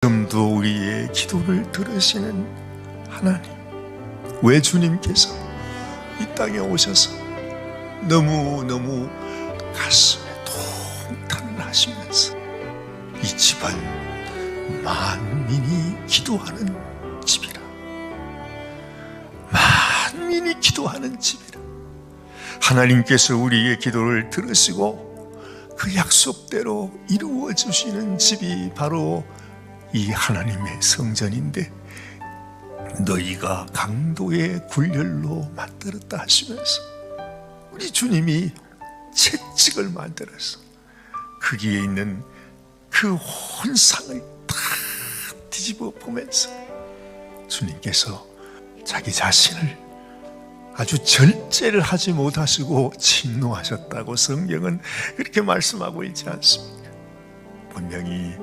지금도 우리의 기도를 들으시는 하나님, 왜 주님께서 이 땅에 오셔서 너무너무 가슴에 통탄을 하시면서 이 집은 만민이 기도하는 집이라. 만민이 기도하는 집이라. 하나님께서 우리의 기도를 들으시고 그 약속대로 이루어 주시는 집이 바로 이 하나님의 성전인데 너희가 강도의 굴열로 만들었다 하시면서 우리 주님이 채찍을 만들어서 거기에 있는 그 혼상을 다 뒤집어 보면서 주님께서 자기 자신을 아주 절제를 하지 못하시고 진노하셨다고 성경은 그렇게 말씀하고 있지 않습니까? 분명히